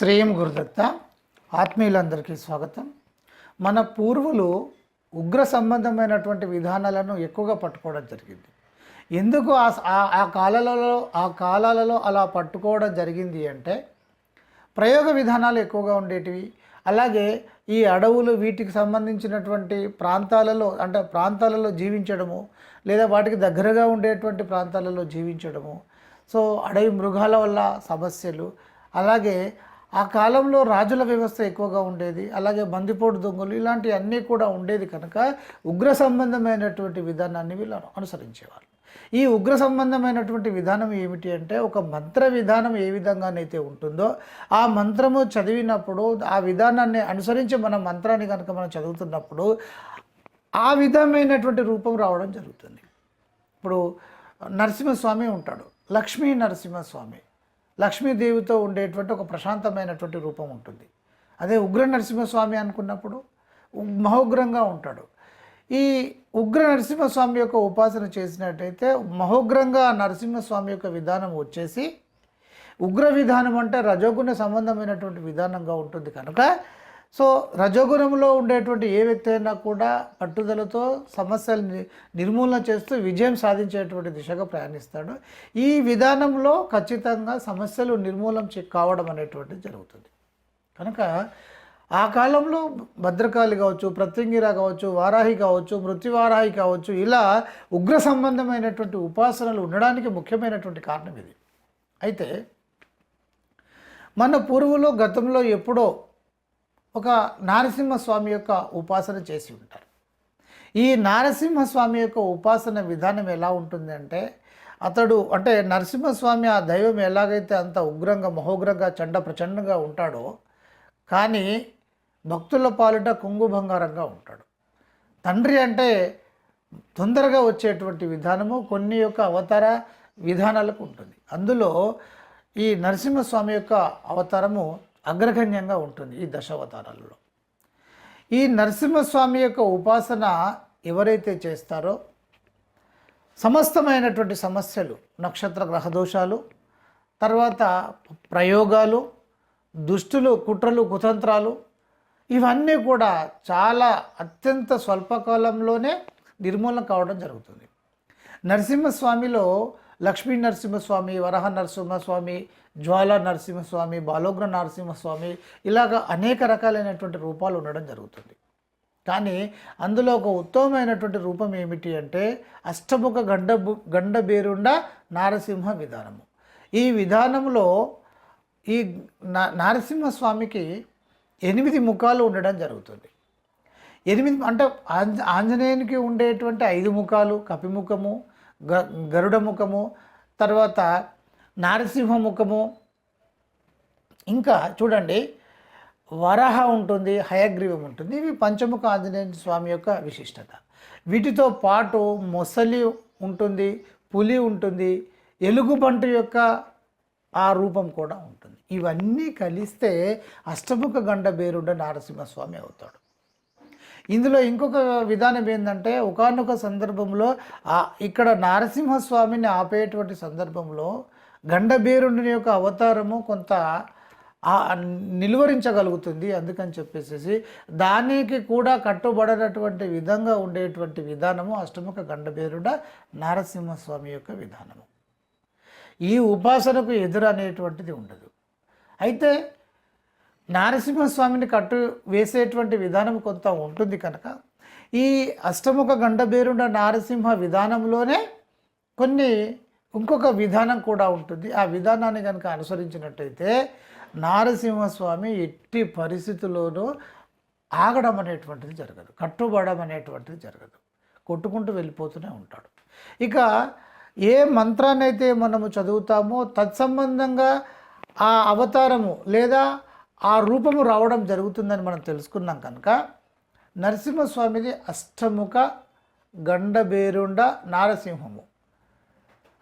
శ్రేయం గురుదత్త. ఆత్మీయులందరికీ స్వాగతం. మన పూర్వులు ఉగ్ర సంబంధమైనటువంటి విధానాలను ఎక్కువగా పట్టుకోవడం జరిగింది. ఎందుకు ఆ ఆ- కాలాలలో ఆ కాలాలలో అలా పట్టుకోవడం జరిగింది అంటే ప్రయోగ విధానాలు ఎక్కువగా ఉండేటివి. అలాగే ఈ అడవులు వీటికి సంబంధించినటువంటి ప్రాంతాలలో అంటే ప్రాంతాలలో జీవించడము లేదా వాటికి దగ్గరగా ఉండేటువంటి ప్రాంతాలలో జీవించడము. సో అడవి మృగాల వల్ల సమస్యలు. అలాగే ఆ కాలంలో రాజుల వ్యవస్థ ఎక్కువగా ఉండేది అలాగే బందిపోటు దొంగలు ఇలాంటివి అన్నీ కూడా ఉండేది కనుక ఉగ్ర సంబంధమైనటువంటి విధానాన్ని వీళ్ళు అనుసరించేవారు ఈ ఉగ్ర సంబంధమైనటువంటి విధానం ఏమిటి అంటే ఒక మంత్ర విధానం ఏ విధంగానైతే ఉంటుందో ఆ మంత్రము చదివినప్పుడు ఆ విధానాన్ని అనుసరించి మన మంత్రాన్ని కనుక మనం చదువుతున్నప్పుడు ఆ విధమైనటువంటి రూపం రావడం జరుగుతుంది. ఇప్పుడు నరసింహస్వామి ఉంటాడు లక్ష్మీ నరసింహస్వామి. లక్ష్మీదేవితో ఉండేటువంటి ఒక ప్రశాంతమైనటువంటి రూపం ఉంటుంది. అదే ఉగ్ర నరసింహస్వామి అనుకున్నప్పుడు మహోగ్రంగా ఉంటాడు. ఈ ఉగ్ర నరసింహస్వామి యొక్క ఉపాసన చేసినట్టయితే మహోగ్రంగా నరసింహస్వామి యొక్క విధానం వచ్చేసి ఉగ్ర విధానం అంటే రజోగుణ సంబంధమైనటువంటి విధానంగా ఉంటుంది కనుక సో రజోగుణంలో ఉండేటువంటి ఏ వ్యక్తి అయినా కూడా పట్టుదలతో సమస్యలు నిర్మూలన చేస్తూ విజయం సాధించేటువంటి దిశగా ప్రయాణిస్తాడు. ఈ విధానంలో ఖచ్చితంగా సమస్యలు నిర్మూలం కావడం అనేటువంటిది జరుగుతుంది. కనుక ఆ కాలంలో భద్రకాళి కావచ్చు ప్రత్యంగిర కావచ్చు వారాహి కావచ్చు మృత్యువారాహి కావచ్చు ఇలా ఉగ్ర సంబంధమైనటువంటి ఉపాసనలు ఉండడానికి ముఖ్యమైనటువంటి కారణం ఇది. అయితే మన పూర్వులు గతంలో ఎప్పుడో ఒక నారసింహస్వామి యొక్క ఉపాసన చేసి ఉంటారు. ఈ నారసింహస్వామి యొక్క ఉపాసన విధానం ఎలా ఉంటుంది అంటే అతడు అంటే నరసింహస్వామి ఆ దైవం ఎలాగైతే అంత ఉగ్రంగా మహోగ్రంగా చండ ప్రచండంగా ఉంటాడో కానీ భక్తుల పాలిట కొంగు బంగారంగా ఉంటాడు. తండ్రి అంటే తొందరగా వచ్చేటువంటి విధానము కొన్ని యొక్క అవతార విధానాలకు ఉంటుంది. అందులో ఈ నరసింహస్వామి యొక్క అవతారము అగ్రగణ్యంగా ఉంటుంది ఈ దశావతారాలలో. ఈ నరసింహస్వామి యొక్క ఉపాసన ఎవరైతే చేస్తారో సమస్తమైనటువంటి సమస్యలు నక్షత్ర గ్రహదోషాలు తర్వాత ప్రయోగాలు దుష్టులు కుట్రలు కుతంత్రాలు ఇవన్నీ కూడా చాలా అత్యంత స్వల్పకాలంలోనే నిర్మూలన కావడం జరుగుతుంది. నరసింహస్వామిలో లక్ష్మీ నరసింహస్వామి వరహ నరసింహస్వామి జ్వాల నరసింహస్వామి బాలోగ్ర నరసింహస్వామి ఇలాగ అనేక రకాలైనటువంటి రూపాలు ఉండడం జరుగుతుంది. కానీ అందులో ఒక ఉత్తమమైనటువంటి రూపం ఏమిటి అంటే అష్టముఖ గండ గండబేరుండ నారసింహ విధానము. ఈ విధానంలో ఈ నా నారసింహస్వామికి ఎనిమిది ముఖాలు ఉండడం జరుగుతుంది. ఎనిమిది అంటే ఆంజ ఆంజనేయునికి ఉండేటువంటి ఐదు ముఖాలు కపిముఖము గ గరుడ ముఖము తర్వాత నారసింహ ముఖము. ఇంకా చూడండి వరహ ఉంటుంది హయగ్రీవం ఉంటుంది. ఇవి పంచముఖ ఆంజనేయ స్వామి యొక్క విశిష్టత. వీటితో పాటు మొసలి ఉంటుంది పులి ఉంటుంది ఎలుగుబంటు యొక్క ఆ రూపం కూడా ఉంటుంది. ఇవన్నీ కలిస్తే అష్టముఖ గండ బేరుండ నారసింహస్వామి అవుతాడు. ఇందులో ఇంకొక విధానం ఏంటంటే ఒకానొక సందర్భంలో ఇక్కడ నారసింహస్వామిని ఆపేటువంటి సందర్భంలో గండబేరుని యొక్క అవతారము కొంత నిలువరించగలుగుతుంది అందుకని చెప్పేసి దానికి కూడా కట్టుబడినటువంటి విధంగా ఉండేటువంటి విధానము అష్టముఖ గండబేరుడ నారసింహస్వామి యొక్క విధానము. ఈ ఉపాసనకు ఎదురనేటువంటిది ఉండదు. అయితే నారసింహస్వామిని కట్టు వేసేటువంటి విధానం కొంత ఉంటుంది కనుక ఈ అష్టముఖ గండబేరుండ నారసింహ విధానంలోనే కొన్ని ఇంకొక విధానం కూడా ఉంటుంది. ఆ విధానాన్ని కనుక అనుసరించినట్టయితే నారసింహస్వామి ఎట్టి పరిస్థితుల్లోనూ ఆగడం అనేటువంటిది జరగదు కట్టుబడడం అనేటువంటిది జరగదు కొట్టుకుంటూ వెళ్ళిపోతూనే ఉంటాడు. ఇక ఏ మంత్రాన్ని అయితే మనము చదువుతామో తత్సంబంధంగా ఆ అవతారము లేదా ఆ రూపము రావడం జరుగుతుందని మనం తెలుసుకున్నాం కనుక నరసింహస్వామిది అష్టముఖ గండబేరుండ నారసింహము.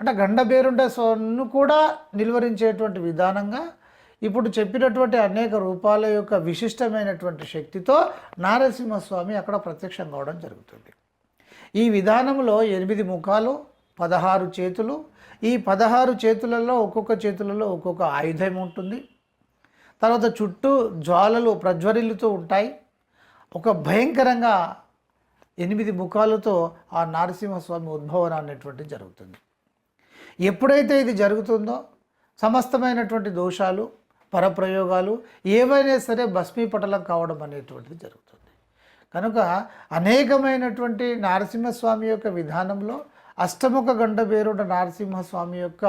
అంటే గండబేరుండ స్వామిని కూడా నిలువరించేటువంటి విధానంగా ఇప్పుడు చెప్పినటువంటి అనేక రూపాల యొక్క విశిష్టమైనటువంటి శక్తితో నారసింహస్వామి అక్కడ ప్రత్యక్షం కావడం జరుగుతుంది. ఈ విధానంలో ఎనిమిది ముఖాలు పదహారు చేతులు. ఈ పదహారు చేతులలో ఒక్కొక్క చేతులలో ఒక్కొక్క ఆయుధం ఉంటుంది. తర్వాత చుట్టూ జ్వాలలు ప్రజ్వరిల్లుతూ ఉంటాయి. ఒక భయంకరంగా ఎనిమిది ముఖాలతో ఆ నరసింహస్వామి ఉద్భవన అనేటువంటిది జరుగుతుంది. ఎప్పుడైతే ఇది జరుగుతుందో సమస్తమైనటువంటి దోషాలు పరప్రయోగాలు ఏవైనా సరే భస్మీపటలం కావడం అనేటువంటిది జరుగుతుంది. కనుక అనేకమైనటువంటి నరసింహస్వామి యొక్క విధానంలో అష్టముఖ గండబేరుడ నరసింహస్వామి యొక్క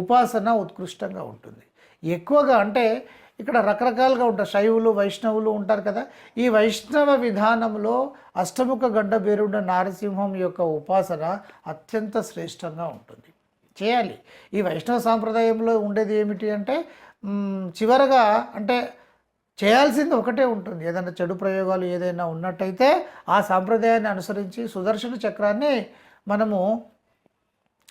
ఉపాసన ఉత్కృష్టంగా ఉంటుంది. ఎక్కువగా అంటే ఇక్కడ రకరకాలుగా ఉంటారు శైవులు వైష్ణవులు ఉంటారు కదా. ఈ వైష్ణవ విధానంలో అష్టముఖ గడ్డ గడ్డబేరుడ నారసింహం యొక్క ఉపాసన అత్యంత శ్రేష్టంగా ఉంటుంది. చేయాలి. ఈ వైష్ణవ సాంప్రదాయంలో ఉండేది ఏమిటి అంటే చివరగా అంటే చేయాల్సింది ఒకటే ఉంటుంది. ఏదైనా చెడు ప్రయోగాలు ఏదైనా ఉన్నట్టయితే ఆ సాంప్రదాయాన్ని అనుసరించి సుదర్శన చక్రాన్ని మనము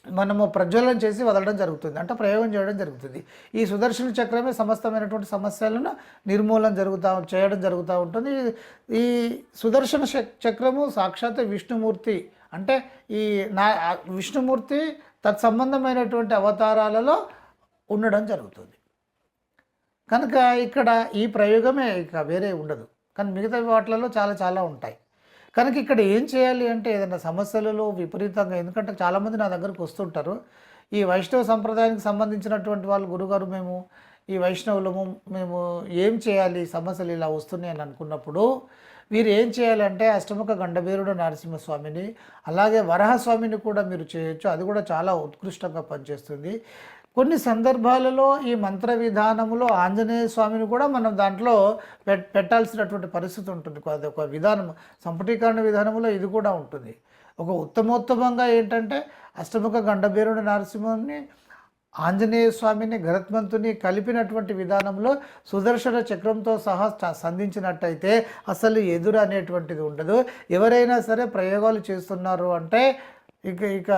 మనము ప్రజ్వలనం చేసి వదలడం జరుగుతుంది అంటే ప్రయోగం చేయడం జరుగుతుంది. ఈ సుదర్శన చక్రమే సమస్తమైనటువంటి సమస్యలను నిర్మూలన జరుగుతూ చేయడం జరుగుతూ ఉంటుంది. ఈ సుదర్శన చక్రము సాక్షాత్ విష్ణుమూర్తి అంటే ఈ నా విష్ణుమూర్తి తత్సంబంధమైనటువంటి అవతారాలలో ఉండడం జరుగుతుంది. కనుక ఇక్కడ ఈ ప్రయోగమే ఇక వేరే ఉండదు. కానీ మిగతా వాటిలలో చాలా చాలా ఉంటాయి. కనుక ఇక్కడ ఏం చేయాలి అంటే ఏదైనా సమస్యలలో విపరీతంగా ఎందుకంటే చాలామంది నా దగ్గరకు వస్తుంటారు. ఈ వైష్ణవ సంప్రదాయానికి సంబంధించినటువంటి వాళ్ళు గురుగారు మేము ఈ వైష్ణవులము మేము ఏం చేయాలి సమస్యలు ఇలా వస్తున్నాయి అని అనుకున్నప్పుడు వీరు ఏం చేయాలంటే అష్టముఖ గండభీరుడు నరసింహస్వామిని అలాగే వరహస్వామిని కూడా మీరు చేయొచ్చు. అది కూడా చాలా ఉత్కృష్టంగా పనిచేస్తుంది. కొన్ని సందర్భాలలో ఈ మంత్ర విధానంలో ఆంజనేయ స్వామిని కూడా మనం దాంట్లో పెట్టాల్సినటువంటి పరిస్థితి ఉంటుంది. అది ఒక విధానం సంపుటీకరణ విధానంలో ఇది కూడా ఉంటుంది. ఒక ఉత్తమోత్తమంగా ఏంటంటే అష్టముఖ గండభీరుడు నరసింహుని ఆంజనేయ స్వామిని గరత్మంతుని కలిపినటువంటి విధానంలో సుదర్శన చక్రంతో సహా సంధించినట్టయితే అసలు ఎదురు అనేటువంటిది ఉండదు. ఎవరైనా సరే ప్రయోగాలు చేస్తున్నారు అంటే ఇక ఇక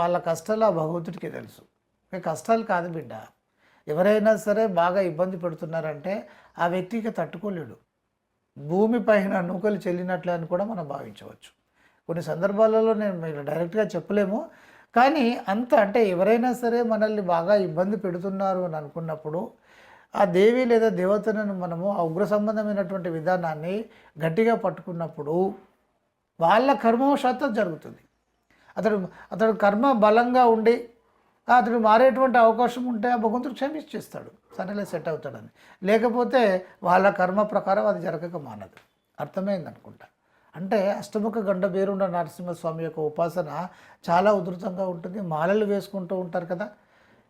వాళ్ళ కష్టాలు ఆ భగవంతుడికి తెలుసు. ఇక కష్టాలు కాదు బిడ్డ. ఎవరైనా సరే బాగా ఇబ్బంది పెడుతున్నారంటే ఆ వ్యక్తికి తట్టుకోలేడు. భూమి పైన నూకలు చెల్లినట్లు అని కూడా మనం భావించవచ్చు. కొన్ని సందర్భాలలో నేను మీరు డైరెక్ట్గా చెప్పలేము. కానీ అంత అంటే ఎవరైనా సరే మనల్ని బాగా ఇబ్బంది పెడుతున్నారు అని అనుకున్నప్పుడు ఆ దేవి లేదా దేవతలను మనము ఆ ఉగ్ర సంబంధమైనటువంటి విధానాన్ని గట్టిగా పట్టుకున్నప్పుడు వాళ్ళ కర్మవశాతం జరుగుతుంది. అతడు అతడు కర్మ బలంగా ఉండి అతడు మారేటువంటి అవకాశం ఉంటే ఆ భగవంతుడు క్షమించేస్తాడు. సరేలే సెట్ అవుతాడని. లేకపోతే వాళ్ళ కర్మ ప్రకారం అది జరగక మానదు. అర్థమైంది అనుకుంటా. అంటే అష్టముఖ గండ బేరుండ నరసింహస్వామి యొక్క ఉపాసన చాలా ఉధృతంగా ఉంటుంది. మాలలు వేసుకుంటూ ఉంటారు కదా.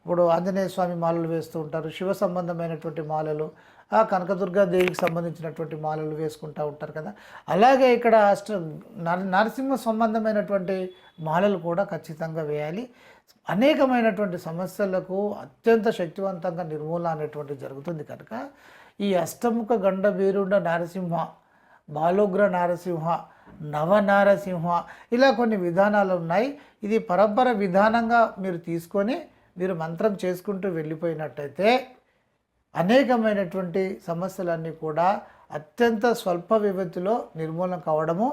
ఇప్పుడు ఆంజనేయ స్వామి మాలలు వేస్తూ ఉంటారు శివ సంబంధమైనటువంటి మాలలు ఆ కనకదుర్గా దేవికి సంబంధించినటువంటి మాలలు వేసుకుంటూ ఉంటారు కదా. అలాగే ఇక్కడ అష్ట నర- నరసింహ సంబంధమైనటువంటి మాలలు కూడా ఖచ్చితంగా వేయాలి. అనేకమైనటువంటి సమస్యలకు అత్యంత శక్తివంతంగా నిర్మూలన అనేటువంటి జరుగుతుంది కనుక ఈ అష్టముఖ గండ వీరుండ నరసింహ బాలుగ్ర నారసింహ నవ నారసింహ ఇలా కొన్ని విధానాలు ఉన్నాయి. ఇది పరంపర విధానంగా మీరు తీసుకొని మీరు మంత్రం చేసుకుంటూ వెళ్ళిపోయినట్టయితే అనేకమైనటువంటి సమస్యలన్నీ కూడా అత్యంత స్వల్ప వ్యవధిలో నిర్మూలన కావడము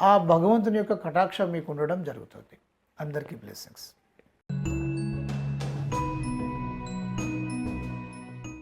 ఆ భగవంతుని యొక్క కటాక్షం మీకు ఉండడం జరుగుతుంది. అందరికీ బ్లెస్సింగ్స్